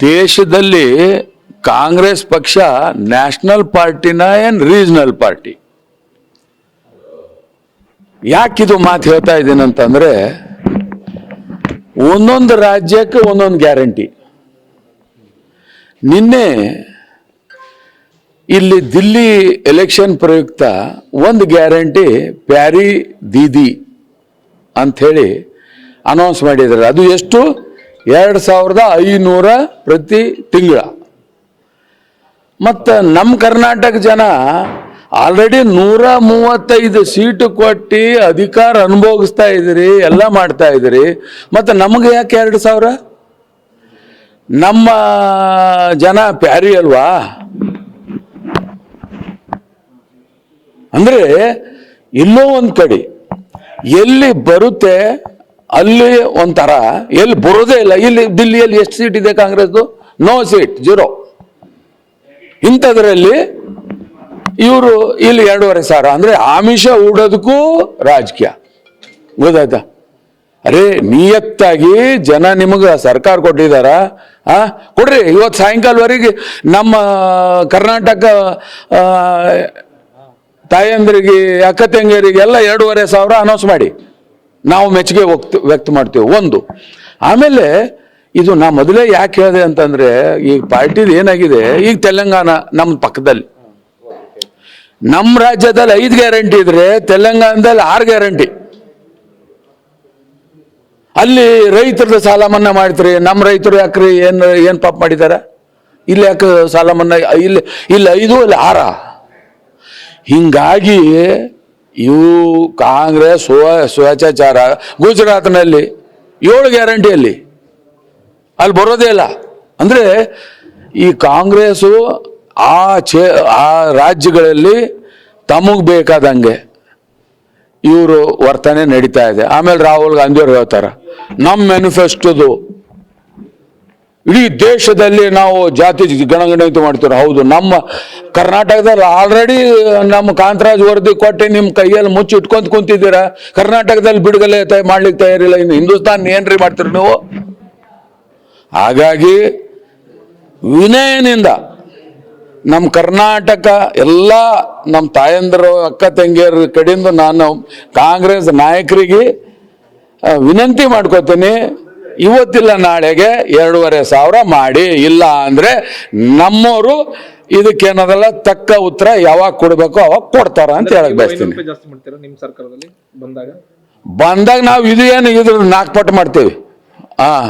ದೇಶದಲ್ಲಿ ಕಾಂಗ್ರೆಸ್ ಪಕ್ಷ ನ್ಯಾಷನಲ್ ಪಾರ್ಟಿನ ಏನ್ ರೀಜನಲ್ ಪಾರ್ಟಿ? ಯಾಕಿದು ಮಾತು ಹೇಳ್ತಾ ಇದ್ದೀನಿ ಅಂತಂದ್ರೆ ಒಂದೊಂದು ರಾಜ್ಯಕ್ಕೆ ಒಂದೊಂದು ಗ್ಯಾರಂಟಿ. ನಿನ್ನೆ ಇಲ್ಲಿ ದಿಲ್ಲಿ ಎಲೆಕ್ಷನ್ ಪ್ರಯುಕ್ತ ಒಂದು ಗ್ಯಾರಂಟಿ, ಪ್ಯಾರಿ ದೀದಿ ಅಂಥೇಳಿ ಅನೌನ್ಸ್ ಮಾಡಿದ್ದಾರೆ. ಅದು ಎಷ್ಟು? ಎರಡು ಸಾವಿರದ ಐನೂರ ಪ್ರತಿ ತಿಂಗಳ. ಮತ್ತು ನಮ್ಮ ಕರ್ನಾಟಕ ಜನ ಆಲ್ರೆಡಿ ನೂರ ಮೂವತ್ತೈದು ಸೀಟು ಕೊಟ್ಟು ಅಧಿಕಾರ ಅನುಭವಿಸ್ತಾ ಇದ್ದೀರಿ, ಎಲ್ಲ ಮಾಡ್ತಾ ಇದ್ದೀರಿ. ಮತ್ತು ನಮಗೆ ಯಾಕೆ ಎರಡು ಸಾವಿರ? ನಮ್ಮ ಜನ ಪ್ಯಾರಿ ಅಲ್ವಾ? ಅಂದ್ರೆ ಎಲ್ಲೋ ಒಂದು ಕಡೆ ಎಲ್ಲಿ ಬರುತ್ತೆ ಅಲ್ಲಿ ಒಂಥರ, ಎಲ್ಲಿ ಬರೋದೇ ಇಲ್ಲ. ಇಲ್ಲಿ ದಿಲ್ಲಿಯಲ್ಲಿ ಎಷ್ಟು ಸೀಟ್ ಇದೆ ಕಾಂಗ್ರೆಸ್ದು? ನೋ ಸೀಟ್ ಜೀರೋ ಇಂಥದ್ರಲ್ಲಿ ಇವರು ಇಲ್ಲಿ ಎರಡೂವರೆ ಸಾವಿರ. ಅಂದ್ರೆ ಆಮಿಷ ಹೂಡೋದಕ್ಕೂ ರಾಜಕೀಯ. ಗೊತ್ತಾಯ್ತಾ? ಅರೇ, ನಿಯತ್ತಾಗಿ ಜನ ನಿಮಗೆ ಸರ್ಕಾರ ಕೊಟ್ಟಿದಾರ ಆ, ಕೊಡ್ರಿ, ಇವತ್ತು ಸಾಯಂಕಾಲವರೆಗೆ ನಮ್ಮ ಕರ್ನಾಟಕ ತಾಯಂದ್ರಿಗೆ ಅಕ್ಕ ತಂಗಿಯರಿಗೆ ಎಲ್ಲ ಎರಡೂವರೆ ಸಾವಿರ ಅನೌನ್ಸ್ ಮಾಡಿ. ನಾವು ಮೆಚ್ಚುಗೆ ವ್ಯಕ್ತ ವ್ಯಕ್ತ ಮಾಡ್ತೀವಿ. ಒಂದು, ಆಮೇಲೆ ಇದು ನಾ ಮೊದಲೇ ಯಾಕೆ ಹೇಳಿದೆ ಅಂತಂದ್ರೆ, ಈ ಪಾರ್ಟಿದು ಏನಾಗಿದೆ, ಈಗ ತೆಲಂಗಾಣ ನಮ್ಮ ಪಕ್ಕದಲ್ಲಿ. ನಮ್ಮ ರಾಜ್ಯದಲ್ಲಿ ಐದು ಗ್ಯಾರಂಟಿ ಇದ್ರೆ ತೆಲಂಗಾಣದಲ್ಲಿ ಆರು ಗ್ಯಾರಂಟಿ. ಅಲ್ಲಿ ರೈತರದ ಸಾಲ ಮನ್ನಾ ಮಾಡ್ತೀರಿ, ನಮ್ಮ ರೈತರು ಯಾಕ್ರಿ ಏನ್ ಏನ್ ಪಾಪ ಮಾಡಿದಾರ? ಇಲ್ಲಿ ಯಾಕೆ ಸಾಲ ಮನ್ನಾ ಇಲ್ಲಿ ಇಲ್ಲಿ ಐದು, ಅಲ್ಲಿ ಆರ? ಹಿಂಗಾಗಿ ಇವು ಕಾಂಗ್ರೆಸ್ ಸ್ವ ಸ್ವಚಾಚಾರ ಗುಜರಾತ್ನಲ್ಲಿ ಏಳು ಗ್ಯಾರಂಟಿಯಲ್ಲಿ. ಅಲ್ಲಿ ಬರೋದೇ ಇಲ್ಲ. ಅಂದರೆ ಈ ಕಾಂಗ್ರೆಸ್ಸು ಆ ಚೇ, ಆ ರಾಜ್ಯಗಳಲ್ಲಿ ತಮಗೆ ಬೇಕಾದಂಗೆ ಇವರು ವರ್ತನೆ ನಡೀತಾ ಇದೆ. ಆಮೇಲೆ ರಾಹುಲ್ ಗಾಂಧಿಯವ್ರು ಹೇಳ್ತಾರೆ ನಮ್ಮ ಮ್ಯಾನಿಫೆಸ್ಟೋದು ಇಡೀ ದೇಶದಲ್ಲಿ ನಾವು ಜಾತಿ ಗಣಗಣಿತ ಮಾಡ್ತೀವಿ ಹೌದು, ನಮ್ಮ ಕರ್ನಾಟಕದಲ್ಲಿ ಆಲ್ರೆಡಿ ನಮ್ಮ ಕಾಂತರಾಜ್ ವರದಿ ಕೊಟ್ಟು ನಿಮ್ಮ ಕೈಯಲ್ಲಿ ಮುಚ್ಚಿ ಇಟ್ಕೊಂತ ಕುಂತಿದ್ದೀರಾ? ಕರ್ನಾಟಕದಲ್ಲಿ ಬಿಡುಗಡೆ ಮಾಡ್ಲಿಕ್ಕೆ ತಯಾರಿಲ್ಲ. ಇನ್ನು ಹಿಂದೂಸ್ತಾನ್ ಏನ್ರಿ ಮಾಡ್ತೀರಿ ನೀವು? ಹಾಗಾಗಿ, ವಿನಯನಿಂದ ನಮ್ಮ ಕರ್ನಾಟಕ, ಎಲ್ಲ ನಮ್ಮ ತಾಯಂದಿರು, ಅಕ್ಕ ತಂಗಿಯರ ಕಡೆಯಿಂದ ನಾನು ಕಾಂಗ್ರೆಸ್ ನಾಯಕರಿಗೆ ವಿನಂತಿ ಮಾಡ್ಕೋತೀನಿ. ಇವತ್ತಿಲ್ಲ ನಾಳೆಗೆ ಎರಡೂವರೆ ಸಾವಿರ ಮಾಡಿ. ಇಲ್ಲ ಅಂದ್ರೆ ನಮ್ಮವರು ಇದಕ್ಕೇನದಲ್ಲ ತಕ್ಕ ಉತ್ತರ ಯಾವಾಗ ಕೊಡಬೇಕು ಅವಾಗ ಕೊಡ್ತಾರ ಅಂತ ಹೇಳಕ್ ಬಯಸ್ತೀನಿ. ಸರ್ಕಾರದಲ್ಲಿ ಬಂದಾಗ? ಬಂದಾಗ ನಾವು ಇದು ಏನು ಇದ್ರ ನಾಲ್ಕು ಪಟ್ಟು ಮಾಡ್ತೀವಿ. ಆ.